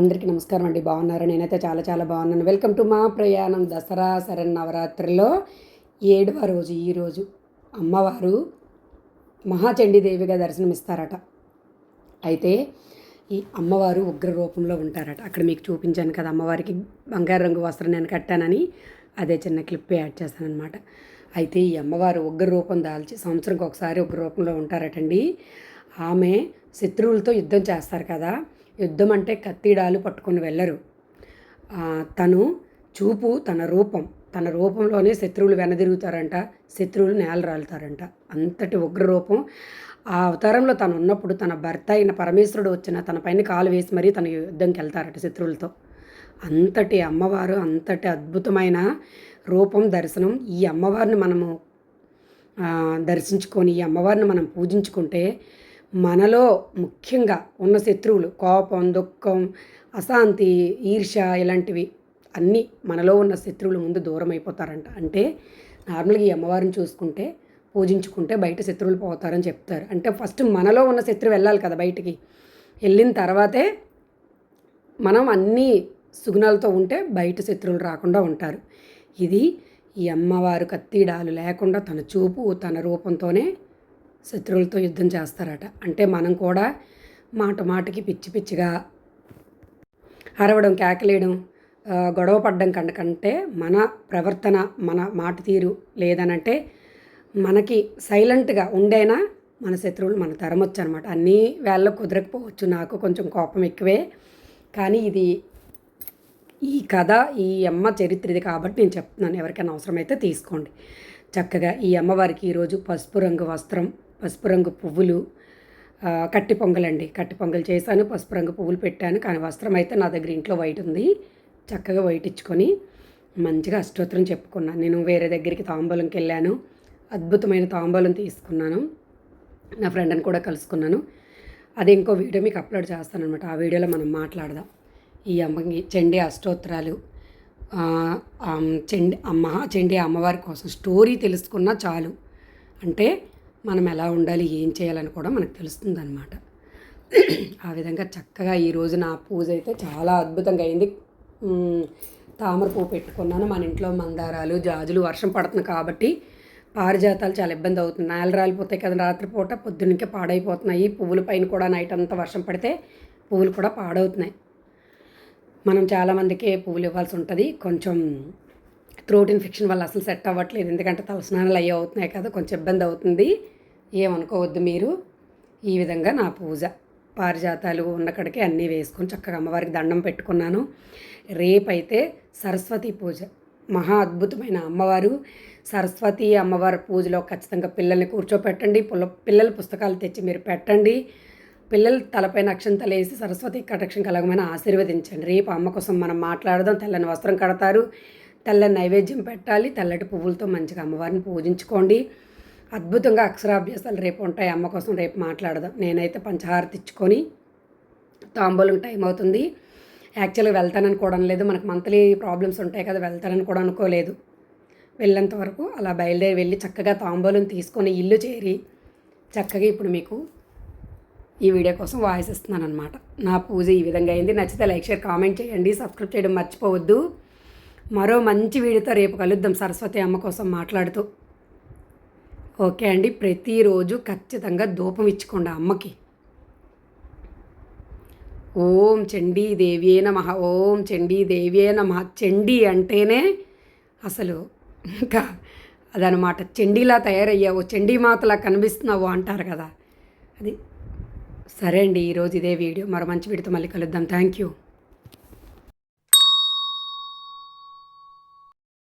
అందరికీ నమస్కారం అండి. బాగున్నారు? నేనైతే చాలా చాలా బాగున్నాను. వెల్కమ్ టు మా ప్రయాణం దసరా శరన్నవరాత్రిలో ఏడవ రోజు ఈరోజు అమ్మవారు మహాచండీదేవిగా దర్శనమిస్తారట. అయితే ఈ అమ్మవారు ఉగ్ర రూపంలో ఉంటారట. అక్కడ మీకు చూపించాను కదా అమ్మవారికి బంగారు రంగు వస్త్రం నేను కట్టానని అదే చిన్న క్లిప్ యాడ్ చేస్తాను అనమాట అయితే ఈ అమ్మవారు ఉగ్ర రూపం దాల్చి సంవత్సరంకి ఒకసారి ఉగ్ర రూపంలో ఉంటారటండి. ఆమె శత్రువులతో యుద్ధం చేస్తారు కదా యుద్ధం అంటే కత్తిడాలు పట్టుకొని వెళ్ళరు. తను చూపు తన రూపం. తన రూపంలోనే శత్రువులు వెనదిరుగుతారంట శత్రువులు నేల రాలుతారంట అంతటి ఉగ్ర రూపం ఆ అవతారంలో తను ఉన్నప్పుడు తన భర్త అయిన పరమేశ్వరుడు వచ్చిన తన పైన కాలు వేసి మరీ తన యుద్ధంకి వెళ్తారట శత్రువులతో. అంతటి అమ్మవారు అంతటి అద్భుతమైన రూపం దర్శనం ఈ అమ్మవారిని మనము దర్శించుకొని ఈ అమ్మవారిని మనం పూజించుకుంటే మనలో ముఖ్యంగా ఉన్న శత్రువులు కోపం దుఃఖం అశాంతి ఈర్ష ఇలాంటివి అన్నీ మనలో ఉన్న శత్రువులు ముందు దూరం అయిపోతారంట అంటే నార్మల్గా ఈ అమ్మవారిని చూసుకుంటే పూజించుకుంటే బయట శత్రువులు పోతారని చెప్తారు. అంటే ఫస్ట్ మనలో ఉన్న శత్రువు వెళ్ళాలి కదా బయటికి. వెళ్ళిన తర్వాతే మనం అన్నీ సుగుణాలతో ఉంటే బయట శత్రువులు రాకుండా ఉంటారు. ఇది ఈ అమ్మవారు కత్తిడాలు లేకుండా తన చూపు తన రూపంతోనే శత్రువులతో యుద్ధం చేస్తారట. అంటే మనం కూడా మాట మాటకి పిచ్చి పిచ్చిగా అరవడం కేకలేయడం గొడవ పడ్డం కంటే మన ప్రవర్తన మన మాట తీరు లేదనంటే మనకి సైలెంట్గా ఉండేనా మన శత్రువులు మన తరమొచ్చు అనమాట అన్నీ వేళ్ళ కుదరకపోవచ్చు. నాకు కొంచెం కోపం ఎక్కువే. కానీ ఇది ఈ కథ ఈ అమ్మ చరిత్రది కాబట్టి నేను చెప్తున్నాను. ఎవరికైనా అవసరమైతే తీసుకోండి. చక్కగా ఈ అమ్మవారికి ఈరోజు పసుపు రంగు వస్త్రం పసుపు రంగు పువ్వులు కట్టి పొంగలండి. కట్టి పొంగల్ చేశాను పసుపు రంగు పువ్వులు పెట్టాను. కానీ వస్త్రం అయితే నా దగ్గర ఇంట్లో వైట్ ఉంది. చక్కగా వైట్ ఇచ్చుకొని మంచిగా అష్టోత్తరం చెప్పుకున్నాను. నేను వేరే దగ్గరికి తాంబూలంకి వెళ్ళాను. అద్భుతమైన తాంబూలం తీసుకున్నాను. నా ఫ్రెండ్ని కూడా కలుసుకున్నాను. అది ఇంకో వీడియో మీకు అప్లోడ్ చేస్తాను అనమాట ఆ వీడియోలో మనం మాట్లాడదాం. ఈ అమ్మకి చండీ అష్టోత్తరాలు చెండి అమ్మ చెండి అమ్మవారి కోసం స్టోరీ తెలుసుకున్నా చాలు. అంటే మనం ఎలా ఉండాలి ఏం చేయాలని కూడా మనకు తెలుస్తుంది అనమాట ఆ విధంగా చక్కగా ఈరోజు నా పూజ అయితే చాలా అద్భుతంగా అయింది. తామర పువ్వు పెట్టుకున్నాను. మన ఇంట్లో మందారాలు జాజులు వర్షం పడుతుంది కాబట్టి పారిజాతాలు చాలా ఇబ్బంది అవుతుంది నేల రాలిపోతాయి కదా రాత్రిపూట పొద్దున్నకే పాడైపోతున్నాయి. పువ్వుల పైన కూడా నైట్ అంతా వర్షం పడితే పువ్వులు కూడా పాడవుతున్నాయి. మనం చాలామందికి పువ్వులు ఇవ్వాల్సి ఉంటుంది. కొంచెం థ్రోట్ ఇన్ఫెక్షన్ వల్ల అసలు సెట్ అవ్వట్లేదు. ఎందుకంటే తలస్నానాలు అయ్యి అవుతున్నాయి కదా కొంచెం ఇబ్బంది అవుతుంది. ఏమనుకోవద్దు మీరు. ఈ విధంగా నా పూజ. పారిజాతాలు ఉన్నక్కడికి అన్నీ వేసుకొని చక్కగా అమ్మవారికి దండం పెట్టుకున్నాను. రేపైతే సరస్వతి పూజ. మహా అద్భుతమైన అమ్మవారు. సరస్వతి అమ్మవారి పూజలో ఖచ్చితంగా పిల్లల్ని కూర్చోపెట్టండి. పుల్ల పిల్లల పుస్తకాలు తెచ్చి మీరు పెట్టండి. పిల్లలు తలపైన అక్షంతలు వేసి సరస్వతి కటాక్షం కలగమని ఆశీర్వదించండి. రేపు అమ్మ కోసం మనం మాట్లాడదాం. తెల్లని వస్త్రం కడతారు. తెల్లని నైవేద్యం పెట్టాలి. తెల్లటి పువ్వులతో మంచిగా అమ్మవారిని పూజించుకోండి. అద్భుతంగా అక్షరాభ్యాసాలు రేపు ఉంటాయి. అమ్మ కోసం రేపు మాట్లాడదాం. నేనైతే పంచహారతి ఇచ్చుకొని తాంబూలం టైం అవుతుంది. యాక్చువల్గా వెళ్తాననుకోవడం లేదు మనకు మంత్లీ ప్రాబ్లమ్స్ ఉంటాయి కదా వెళ్తానని కూడా అనుకోలేదు. వెళ్ళేంత వరకు అలా బయలుదేరి వెళ్ళి చక్కగా తాంబూలం తీసుకొని ఇల్లు చేరి చక్కగా ఇప్పుడు మీకు ఈ వీడియో కోసం వాయిస్ ఇస్తున్నాను అనమాట నా పూజ ఈ విధంగా అయింది. నచ్చితే లైక్ షేర్ కామెంట్ చేయండి. సబ్స్క్రైబ్ చేయడం మర్చిపోవద్దు. మరో మంచి వీడితో రేపు కలుద్దాం సరస్వతి అమ్మ కోసం మాట్లాడుతూ. ఓకే అండి ప్రతిరోజు ఖచ్చితంగా ధూపం ఇచ్చుకోండి అమ్మకి. ఓం చండీ దేవ్యే నమ ఓం చండీ అయిన నమ. చండీ అంటేనే అసలు ఇంకా అదనమాట చండీలా తయారయ్యావు చండీ మాతలా కనిపిస్తున్నావు అంటారు కదా. అది సరే అండి ఈరోజు ఇదే వీడియో. మరో మంచి వీడితో మళ్ళీ కలుద్దాం. Thank you.